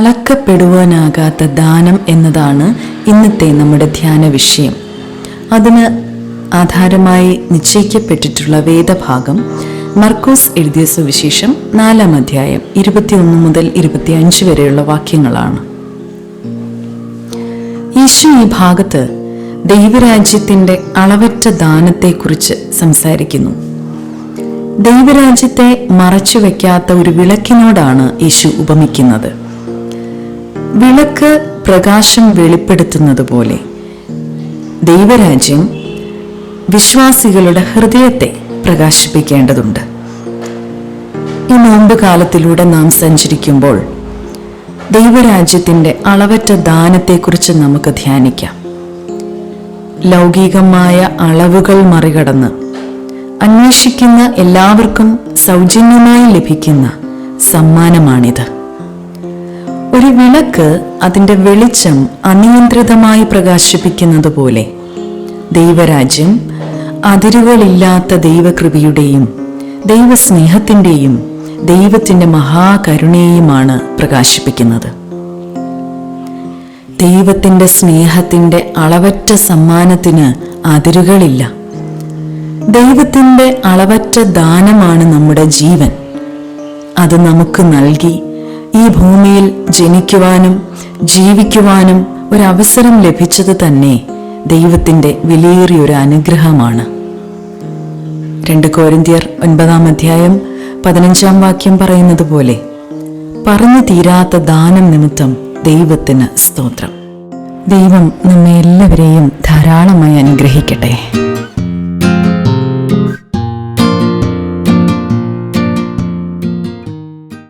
അളക്കപ്പെടുവാനാകാത്ത ദാനം എന്നതാണ് ഇന്നത്തെ നമ്മുടെ ധ്യാന വിഷയം. അതിന് ആധാരമായി നിശ്ചയിക്കപ്പെട്ടിട്ടുള്ള വേദഭാഗം മർക്കോസ് എഴുതിയ സുവിശേഷം നാലാം അധ്യായം ഇരുപത്തിയൊന്ന് മുതൽ ഇരുപത്തിയഞ്ച് വരെയുള്ള വാക്യങ്ങളാണ്. യേശു ഈ ഭാഗത്ത് ദൈവരാജ്യത്തിന്റെ അളവറ്റ ദാനത്തെക്കുറിച്ച് സംസാരിക്കുന്നു. ദൈവരാജ്യത്തെ മറച്ചു വയ്ക്കാത്ത ഒരു വിളക്കിനോടാണ് യേശു ഉപമിക്കുന്നത്. വിളക്ക് പ്രകാശം വെളിപ്പെടുത്തുന്നത് പോലെ ദൈവരാജ്യം വിശ്വാസികളുടെ ഹൃദയത്തെ പ്രകാശിപ്പിക്കേണ്ടതുണ്ട്. ഈ നോമ്പ് കാലത്തിലൂടെ നാം സഞ്ചരിക്കുമ്പോൾ ദൈവരാജ്യത്തിന്റെ അളവറ്റ ദാനത്തെക്കുറിച്ച് നമുക്ക് ധ്യാനിക്കാം. ലൗകികമായ അളവുകൾ മറികടന്ന് അന്വേഷിക്കുന്ന എല്ലാവർക്കും സൗജന്യമായി ലഭിക്കുന്ന സമ്മാനമാണിത്. ഒരു വിളക്ക് അതിന്റെ വെളിച്ചം അനിയന്ത്രിതമായി പ്രകാശിപ്പിക്കുന്നത് പോലെ ദൈവരാജ്യം അതിരുകളില്ലാത്ത ദൈവകൃപയുടെയും ദൈവസ്നേഹത്തിന്റെയും ദൈവത്തിന്റെ മഹാകരുണയെയുമാണ് പ്രകാശിപ്പിക്കുന്നത്. ദൈവത്തിന്റെ സ്നേഹത്തിന്റെ അളവറ്റ സമ്മാനത്തിന് അതിരുകളില്ല. ദൈവത്തിന്റെ അളവറ്റ ദാനമാണ് നമ്മുടെ ജീവൻ. അത് നമുക്ക് നൽകി ഈ ഭൂമിയിൽ ജനിക്കുവാനും ജീവിക്കുവാനും ഒരവസരം ലഭിച്ചത് തന്നെ ദൈവത്തിന്റെ വിലയേറിയൊരു അനുഗ്രഹമാണ്. രണ്ട് കോരിന്ത്യർ ഒൻപതാം അധ്യായം പതിനഞ്ചാം വാക്യം പറയുന്നത് പോലെ പറഞ്ഞു തീരാത്ത ദാനം നിമിത്തം ദൈവത്തിന് സ്തോത്രം. ദൈവം നമ്മെ എല്ലാവരെയും ധാരാളമായി അനുഗ്രഹിക്കട്ടെ.